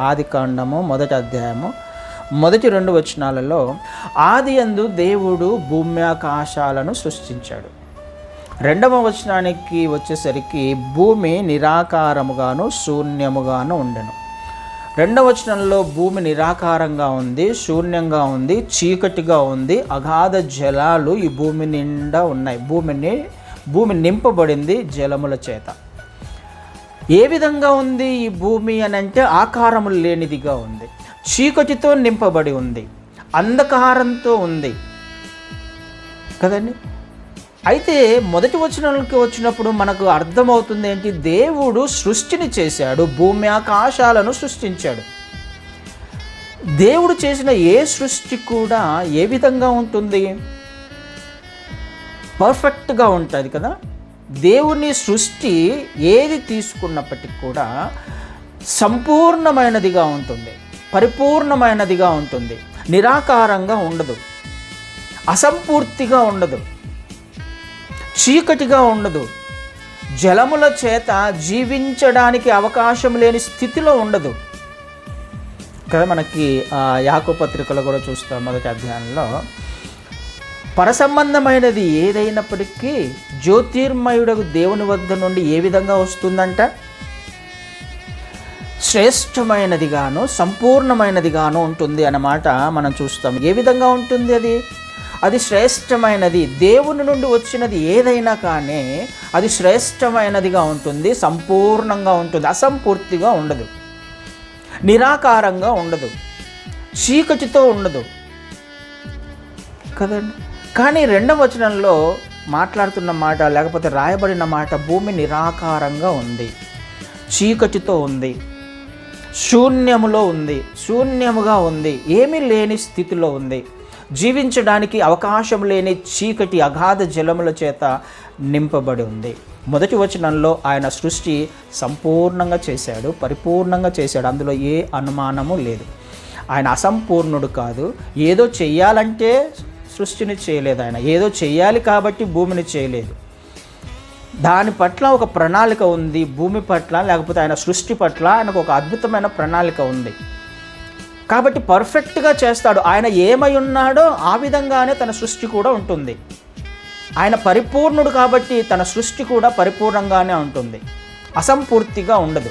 ఆది కాండము మొదటి అధ్యాయము. మొదటి రెండు వచనాలలో ఆది అందు దేవుడు భూమి ఆకాశాలను సృష్టించాడు. రెండవ వచనానికి వచ్చేసరికి భూమి నిరాకారముగాను శూన్యముగాను ఉండెను. రెండవ వచనంలో భూమి నిరాకారంగా ఉంది శూన్యంగా ఉంది చీకటిగా ఉంది అగాధ జలాలు ఈ భూమి నిండా ఉన్నాయి. భూమిని భూమి నింపబడింది జలముల చేత. ఏ విధంగా ఉంది ఈ భూమి అని అంటే ఆకారము లేనిదిగా ఉంది. చీకటితో నింపబడి ఉంది. అంధకారంతో ఉంది. కదండి? అయితే మొదటి వచనాలకి వచ్చినప్పుడు మనకు అర్థమవుతుంది ఏంటి? దేవుడు సృష్టిని చేశాడు. భూమి ఆకాశాలను సృష్టించాడు. దేవుడు చేసిన ఏ సృష్టి కూడా ఏ విధంగా ఉంటుంది? పర్ఫెక్ట్గా ఉంటుంది కదా? దేవుని సృష్టి ఏది తీసుకున్నప్పటికీ కూడా సంపూర్ణమైనదిగా ఉంటుంది పరిపూర్ణమైనదిగా ఉంటుంది నిరాకారంగా ఉండదు అసంపూర్తిగా ఉండదు చీకటిగా ఉండదు జలముల చేత జీవించడానికి అవకాశం లేని స్థితిలో ఉండదు. కదా మనకి ఆ, పత్రికలో కూడా చూస్తాం మొదటి అధ్యాయంలో. పరసంబంధమైనది ఏదైనప్పటికీ జ్యోతిర్మయుడకు దేవుని వద్ద నుండి ఏ విధంగా వస్తుందంట? శ్రేష్టమైనదిగాను సంపూర్ణమైనదిగాను ఉంటుంది అన్నమాట మనం చూస్తాం. ఏ విధంగా ఉంటుంది అది? అది శ్రేష్టమైనది. దేవుని నుండి వచ్చినది ఏదైనా కానీ అది శ్రేష్టమైనదిగా ఉంటుంది సంపూర్ణంగా ఉంటుంది అసంపూర్తిగా ఉండదు. నిరాకారంగా ఉండదు. చీకటితో ఉండదు. కదండి? కానీ రెండవ వచనంలో మాట్లాడుతున్న మాట లేకపోతే రాయబడిన మాట భూమి నిరాకారంగా ఉంది చీకటితో ఉంది శూన్యములో ఉంది శూన్యముగా ఉంది ఏమీ లేని స్థితిలో ఉంది. జీవించడానికి అవకాశం లేని చీకటి అగాధ జలముల చేత నింపబడి ఉంది. మొదటి వచనంలో ఆయన సృష్టి సంపూర్ణంగా చేశాడు పరిపూర్ణంగా చేశాడు. అందులో ఏ అనుమానము లేదు. ఆయన అసంపూర్ణుడు కాదు. ఏదో చెయ్యాలంటే సృష్టిని చేయలేదు ఆయన. ఏదో చేయాలి కాబట్టి భూమిని చేయలేదు. దాని పట్ల ఒక ప్రణాళిక ఉంది. భూమి పట్ల లేకపోతే ఆయన సృష్టి పట్ల ఆయనకు ఒక అద్భుతమైన ప్రణాళిక ఉంది. కాబట్టి పర్ఫెక్ట్గా చేస్తాడు. ఆయన ఏమై ఉన్నాడో ఆ విధంగానే తన సృష్టి కూడా ఉంటుంది. ఆయన పరిపూర్ణుడు కాబట్టి తన సృష్టి కూడా పరిపూర్ణంగానే ఉంటుంది. అసంపూర్తిగా ఉండదు.